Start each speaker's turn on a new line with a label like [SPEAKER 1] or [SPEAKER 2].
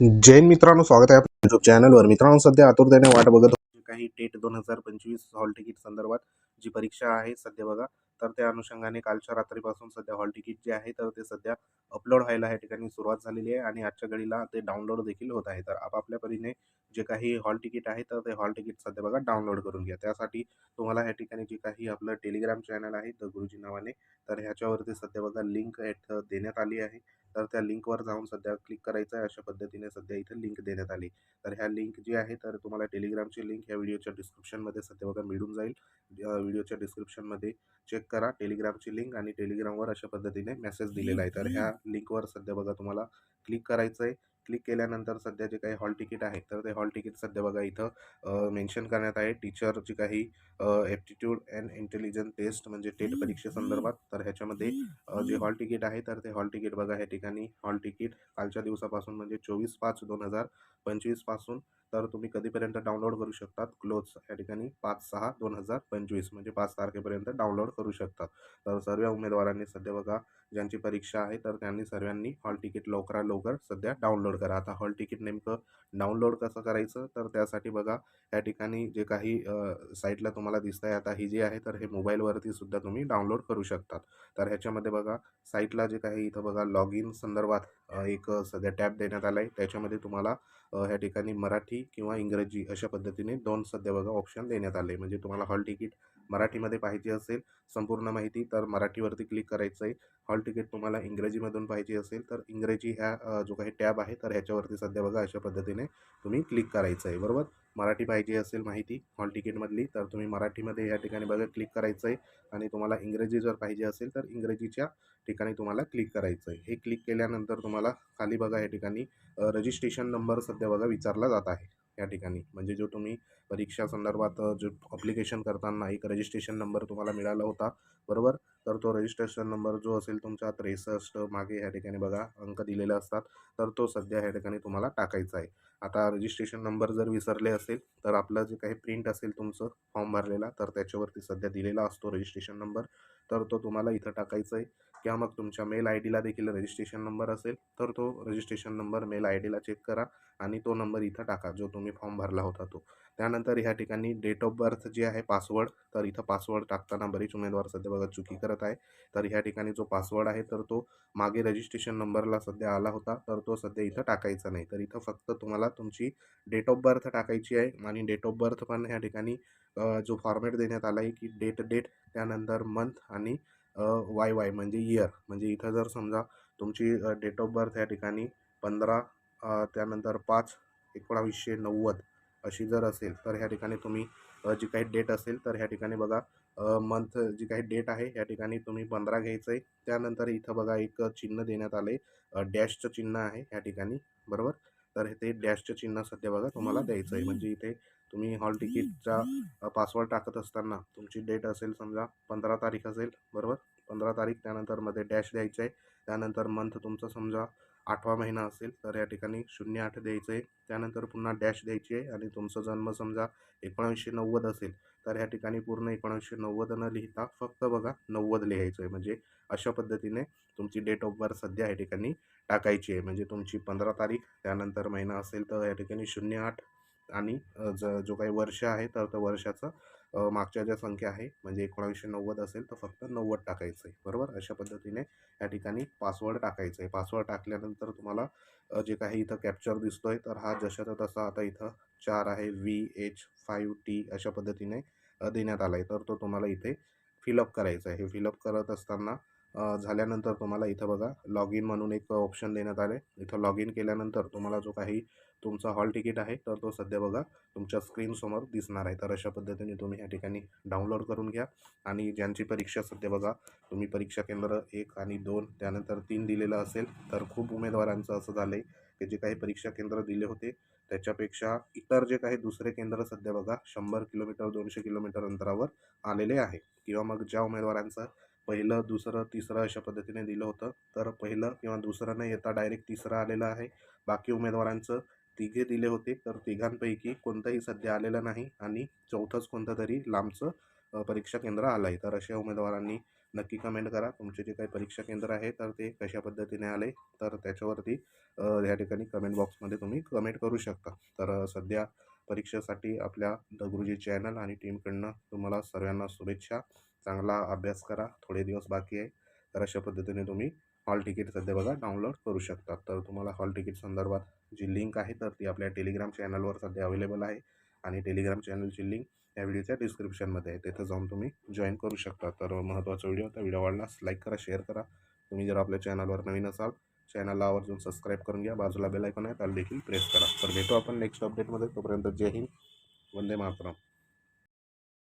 [SPEAKER 1] जैन मित्रांनो स्वागत आहे आपल्या युट्यूब चॅनलवर मित्रांनो सध्या आतुरतेने वाट बघत काही टेट दोन हजार पंचवीस हॉल तिकीट संदर्भात जी परीक्षा आहे सध्या बघा तर त्या अनुषंगाने कालच्या रात्रीपासून सध्या हॉल तिकीट जे आहे तर ते सध्या अपलोड व्हायला या ठिकाणी सुरुवात झालेली आहे आणि आजच्या घडीला ते डाउनलोड देखील होत आहे. तर आपापल्या परीने जे काही हॉल तिकीट आहे तर ते हॉल तिकीट सध्या बघा डाउनलोड करून घ्या. त्यासाठी तुम्हाला ह्या ठिकाणी जे काही आपलं टेलिग्राम चॅनल आहे द गुरुजी नावाने तर ह्याच्यावरती सध्या बघा लिंक देण्यात आली आहे. तर त्या लिंकवर जाऊन सध्या क्लिक करायचं आहे. अशा पद्धतीने सध्या इथे लिंक देण्यात आली. तर ह्या लिंक जी आहे तर तुम्हाला टेलिग्रामची लिंक ह्या व्हिडिओच्या डिस्क्रिप्शनमध्ये सध्या बघा मिळून जाईल. व्हिडिओच्या डिस्क्रिप्शनमध्ये चेक करा. टेलिग्रामची लिंक आणि टेलिग्रामवर अशा पद्धतीने मेसेज दिलेला आहे. तर ह्या लिंकवर सध्या बघा तुम्हाला क्लिक करायचं आहे क्लिक केल्यानंतर सध्या जे काही हॉल तिकीट आहे तर ते हॉल तिकीट सध्या बघा इथं मेन्शन करण्यात आहे. टीचरची काही ॲप्टिट्यूड अँड इंटेलिजन्स टेस्ट म्हणजे टेट परीक्षेसंदर्भात तर ह्याच्यामध्ये जे हॉल तिकीट आहे तर ते हॉल तिकीट बघा या ठिकाणी हॉल तिकीट कालच्या दिवसापासून म्हणजे चोवीस पाच दोन हजार पंचवीसपासून तर तुम्ही कधीपर्यंत डाउनलोड करू शकतात? क्लोज या ठिकाणी पाच सहा दोन हजार पंचवीस म्हणजे पाच तारखेपर्यंत डाउनलोड करू शकतात. तर सर्व उमेदवारांनी सध्या बघा ज्यांची परीक्षा आहे तर त्यांनी सर्वांनी हॉल तिकीट लवकरात लवकर सध्या डाउनलोड करा. आता हॉल तिकीट नेमकं डाउनलोड कसं करायचं? तर त्यासाठी बघा या ठिकाणी जे काही साईटला तुम्हाला दिसत आहे आता ही जी आहे तर हे मोबाईलवरती सुद्धा तुम्ही डाउनलोड करू शकतात. तर ह्याच्यामध्ये बघा साईटला जे काही इथं बघा लॉग इन संदर्भात एक सध्या टॅब देण्यात आला आहे त्याच्यामध्ये तुम्हाला ह्या ठिकाणी मराठी किंवा इंग्रजी अशा पद्धतीने दोन सध्या बघा ऑप्शन देण्यात आले म्हणजे तुम्हाला हॉल तिकीट मराठीमध्ये पाहिजे असेल संपूर्ण माहिती तर मराठीवरती क्लिक करायचं आहे हॉल तिकीट तुम्हाला इंग्रजीमधून पाहिजे असेल तर इंग्रजी ह्या जो काही टॅब आहे तर ह्याच्यावरती सध्या बघा अशा पद्धतीने तुम्ही क्लिक करायचं आहे बरोबर? मराठी पाहिजे असेल माहिती हॉल तिकीटमधली तर तुम्ही मराठीमध्ये या ठिकाणी बघा क्लिक करायचं आहे आणि तुम्हाला इंग्रजी जर पाहिजे असेल तर इंग्रजीच्या ठिकाणी तुम्हाला क्लिक करायचं आहे हे क्लिक केल्यानंतर तुम्हाला खाली बघा या ठिकाणी रजिस्ट्रेशन नंबर सध्या बघा विचारला जात आहे. या ठिकाणी. म्हणजे जो तुम्ही परीक्षा संदर्भात जो अप्लिकेशन करताना एक रजिस्ट्रेशन नंबर तुम्हाला मिळाला होता बरोबर? तर तो रजिस्ट्रेशन नंबर जो असेल तुमचा त्रेसष्ट मागे ह्या ठिकाणी बघा अंक दिलेले असतात. तर तो सध्या ह्या ठिकाणी तुम्हाला टाकायचा आहे. आता रजिस्ट्रेशन नंबर जर विसरले असेल तर आपलं जे काही प्रिंट असेल तुमचं फॉर्म भरलेला तर त्याच्यावरती सध्या दिलेला असतो रजिस्ट्रेशन नंबर तर तो तुम्हाला इथं टाकायचा आहे. किंवा मग तुमच्या मेल आय डीला देखील रजिस्ट्रेशन नंबर असेल तर तो रजिस्ट्रेशन नंबर मेल आय डीला चेक करा आणि तो नंबर इथं टाका जो तुम्ही फॉर्म भरला होता तो. त्यानंतर ह्या ठिकाणी डेट ऑफ बर्थ जे आहे पासवर्ड तर इथं पासवर्ड टाकताना बरीच उमेदवार सध्या बघा चुकी करत आहे. तर ह्या ठिकाणी जो पासवर्ड आहे तर तो मागे रजिस्ट्रेशन नंबरला सध्या आला होता तर तो सध्या इथं टाकायचा नाही. तर इथं फक्त तुम्हाला तुमची डेट ऑफ बर्थ टाकायची आहे आणि डेट ऑफ बर्थ पण ह्या ठिकाणी जो फॉर्मॅट देण्यात आला आहे की डेट डेट त्यानंतर मंथ आणि वाय वाय म्हणजे इयर म्हणजे इथं जर समजा तुमची डेट ऑफ बर्थ या ठिकाणी पंधरा त्यानंतर पाच एकोणावीसशे नव्वद अशी जर असेल तर ह्या ठिकाणी तुम्ही जी काही डेट असेल तर ह्या ठिकाणी बघा मंथ जी काही डेट आहे ह्या ठिकाणी तुम्ही पंधरा घ्यायचं आहे त्यानंतर इथं बघा एक चिन्ह देण्यात आलं आहे डॅशचं चिन्ह आहे ह्या ठिकाणी बरोबर? तर हे ते डॅशचं चिन्ह सध्या बघा तुम्हाला द्यायचं आहे म्हणजे इथे तुम्ही हॉल तिकीटचा पासवर्ड टाकत असताना तुमची डेट असेल समजा पंधरा तारीख असेल बरोबर? पंधरा तारीख त्यानंतरमध्ये डॅश द्यायचं आहे त्यानंतर मंथ तुमचा समजा आठवा महिना असेल तर या ठिकाणी शून्य आठ द्यायचं आहे त्यानंतर पुन्हा डॅश द्यायची आहे आणि तुमचा जन्म समजा एकोणीसशे नव्वद असेल तर ह्या ठिकाणी पूर्ण एकोणीसशे नव्वद न लिहिता फक्त बघा नव्वद लिहायचं आहे म्हणजे अशा पद्धतीने तुमची डेट ऑफ बर्थ सध्या या ठिकाणी टाकायची आहे. म्हणजे तुमची पंधरा तारीख त्यानंतर महिना असेल तर या ठिकाणी शून्य आठ आणि ज जो काही वर्ष आहे तर त्या वर्षाचं मागच्या ज्या संख्या आहे म्हणजे एकोणावीसशे नव्वद असेल तर फक्त नव्वद टाकायचं आहे. बरोबर? अशा पद्धतीने या ठिकाणी पासवर्ड टाकायचं आहे. पासवर्ड टाकल्यानंतर तुम्हाला जे काही इथं कॅप्चर दिसतोय तर हा जशाचा तसा आता इथं चार आहे व्ही एच फाईव्ह टी अशा पद्धतीने देण्यात आला आहे तर तो तुम्हाला इथे फिलअप करायचा आहे. हे फिलअप करत असताना झाल्यानंतर तुम्हाला इथं बघा लॉग इन म्हणून एक ऑप्शन देण्यात आले इथं लॉग इन केल्यानंतर तुम्हाला जो काही तुमचा हॉल तिकीट आहे तर तो सध्या बघा तुमच्या स्क्रीनसमोर दिसणार आहे. तर अशा पद्धतीने तुम्ही या ठिकाणी डाउनलोड करून घ्या आणि ज्यांची परीक्षा सध्या बघा तुम्ही परीक्षा केंद्र एक आणि दोन त्यानंतर तीन दिलेलं असेल तर खूप उमेदवारांचं असं झालं आहे की जे काही परीक्षा केंद्र दिले होते त्याच्यापेक्षा इतर जे काही दुसरे केंद्र सध्या बघा शंभर किलोमीटर दोनशे किलोमीटर अंतरावर आलेले आहे. किंवा मग ज्या उमेदवारांचं पहिलं दुसरं तिसरं अशा पद्धतीने दिलं होतं तर पहिलं किंवा दुसरं न येता डायरेक्ट तिसरं आलेलं आहे. बाकी उमेदवारांचं तिघे दिले होते. तर तिघांपैकी कोणतंही सध्या आलेला नाही आणि चौथंच कोणतं तरी लांबचं परीक्षा केंद्र आलं आहे. तर अशा उमेदवारांनी नक्की कमेंट करा. तुमचे जे काही परीक्षा केंद्र आहे तर ते कशा पद्धतीने आले तर त्याच्यावरती या ठिकाणी कमेंट बॉक्समध्ये तुम्ही कमेंट करू शकता. तर सध्या परीक्षेसाठी आपल्या द गुरुजी चॅनल आणि टीमकडनं तुम्हाला सर्वांना शुभेच्छा. चांगला अभ्यास करा. थोडे दिवस बाकी आहे. तर अशा पद्धतीने तुम्ही हॉल तिकीट सध्या बघा डाउनलोड करू शकता. तर तुम्हाला हॉल तिकीट संदर्भात जी लिंक आहे तर ती आपल्या टेलिग्राम चॅनलवर सध्या अवेलेबल आहे. आणि टेलिग्राम चॅनलची लिंक या व्हिडिओच्या डिस्क्रिप्शनमध्ये आहे. तिथं जाऊन तुम्ही जॉईन करू शकता. तर महत्त्वाचा व्हिडिओ होता व्हिडिओ आवडलास लाईक करा शेअर करा. तुम्ही जर आपल्या चॅनलवर नवीन असाल चॅनलला आवर्जून सबस्क्राईब करून घ्या. बाजूला बेल आयकॉन आहे त्याला देखील प्रेस करा. तर भेटू आपण नेक्स्ट अपडेटमध्ये तोपर्यंत जय हिंद. वंदे मातरम.